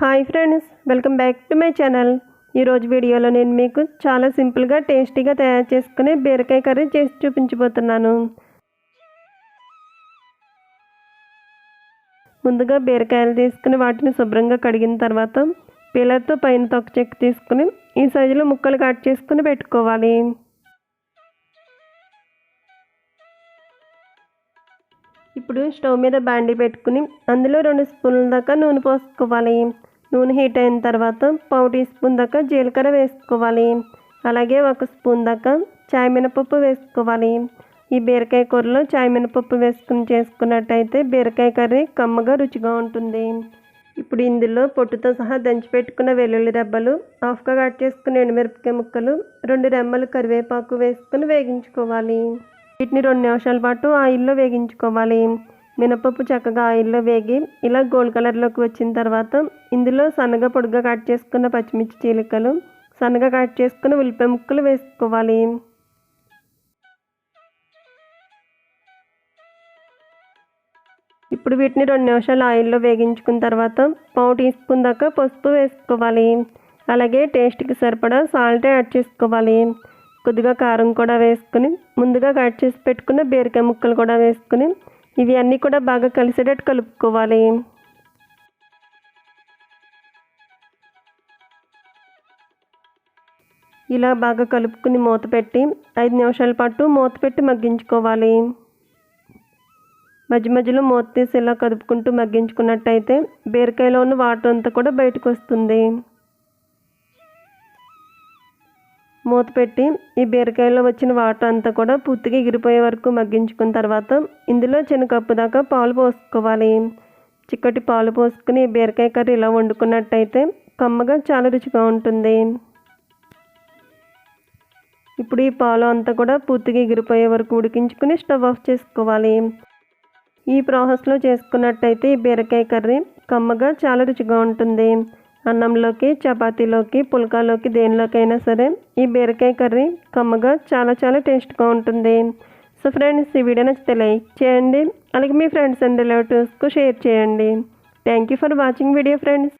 Hi friends welcome back to my channel. ఈరోజు వీడియోలో నేను మీకు చాలా సింపుల్గా టేస్టీగా తయారు చేసుకునే బీరకాయ కర్రీ చేసి చూపించబోతున్నాను. ముందుగా బీరకాయలు తీసుకుని వాటిని శుభ్రంగా కడిగిన తర్వాత పిల్లలతో పైన తొక్క చెక్కు తీసుకుని ఈ సైజులో ముక్కలు కట్ చేసుకుని పెట్టుకోవాలి. ఇప్పుడు స్టవ్ మీద బాండి పెట్టుకుని అందులో రెండు స్పూన్ల దాకా నూనె పోసుకోవాలి. నూనె హీట్ అయిన తర్వాత పావు టీ స్పూన్ దాకా జీలకర్ర వేసుకోవాలి. అలాగే ఒక స్పూన్ దాకా చాయ్ మినపప్పు వేసుకోవాలి. ఈ బీరకాయ కూరలో చాయ్ మినపప్పు వేసుకుని చేసుకున్నట్టయితే బీరకాయ కర్రీ కమ్మగా రుచిగా ఉంటుంది. ఇప్పుడు ఇందులో పొట్టుతో సహా దంచి పెట్టుకున్న వెల్లుల్లి రెబ్బలు హాఫ్గా కట్ చేసుకున్న ఎండుమిరపకాయ ముక్కలు రెండు రెమ్మలు కరివేపాకు వేసుకుని వేగించుకోవాలి. వీటిని రెండు నిమిషాల పాటు ఆయిల్లో వేగించుకోవాలి. మినపప్పు చక్కగా ఆయిల్లో వేగి ఇలా గోల్డ్ కలర్లోకి వచ్చిన తర్వాత ఇందులో సన్నగా పొడిగా కట్ చేసుకున్న పచ్చిమిర్చి చీలికలు సన్నగా కట్ చేసుకున్న ఉల్లిపాయ ముక్కలు వేసుకోవాలి. ఇప్పుడు వీటిని రెండు నిమిషాలు ఆయిల్లో వేగించుకున్న తర్వాత పావు టీ స్పూన్ దాకా పసుపు వేసుకోవాలి. అలాగే టేస్ట్కి సరిపడా సాల్ట్ యాడ్ చేసుకోవాలి. కొద్దిగా కారం కూడా వేసుకుని ముందుగా కట్ చేసి పెట్టుకున్న బీరకాయ ముక్కలు కూడా వేసుకుని ఇవి అన్నీ కూడా బాగా కలిసేటట్టు కలుపుకోవాలి. ఇలా బాగా కలుపుకుని మూత పెట్టి ఐదు నిమిషాల పాటు మూత పెట్టి మగ్గించుకోవాలి. మధ్య మధ్యలో మూత తీసి ఇలా కదుపుకుంటూ మగ్గించుకున్నట్టయితే బీరకాయలో ఉన్న వాటర్ అంతా కూడా బయటకు వస్తుంది. మూత పెట్టి ఈ బీరకాయలో వచ్చిన వాటర్ అంతా కూడా పూర్తిగా ఎగిరిపోయే వరకు మగ్గించుకున్న తర్వాత ఇందులో చిన్న కప్పు దాకా పాలు పోసుకోవాలి. చిక్కటి పాలు పోసుకుని ఈ బీరకాయ కర్రీ ఇలా వండుకున్నట్టయితే కమ్మగా చాలా రుచిగా ఉంటుంది. ఇప్పుడు ఈ పాలు అంతా కూడా పూర్తిగా ఎగిరిపోయే వరకు ఉడికించుకుని స్టవ్ ఆఫ్ చేసుకోవాలి. ఈ ప్రాసెస్లో చేసుకున్నట్టయితే ఈ బీరకాయ కర్రీ కమ్మగా చాలా రుచిగా ఉంటుంది. అన్నంలోకి చపాతీలోకి పుల్కాలోకి దేనిలోకైనా సరే ఈ బీరకాయ కర్రీ కమ్మగా చాలా చాలా టేస్ట్గా ఉంటుంది. సో ఫ్రెండ్స్ ఈ వీడియో నచ్చితే లైక్ చేయండి. అలాగే మీ ఫ్రెండ్స్ అండ్ రిలేటివ్స్కు షేర్ చేయండి. Thank you for watching video friends.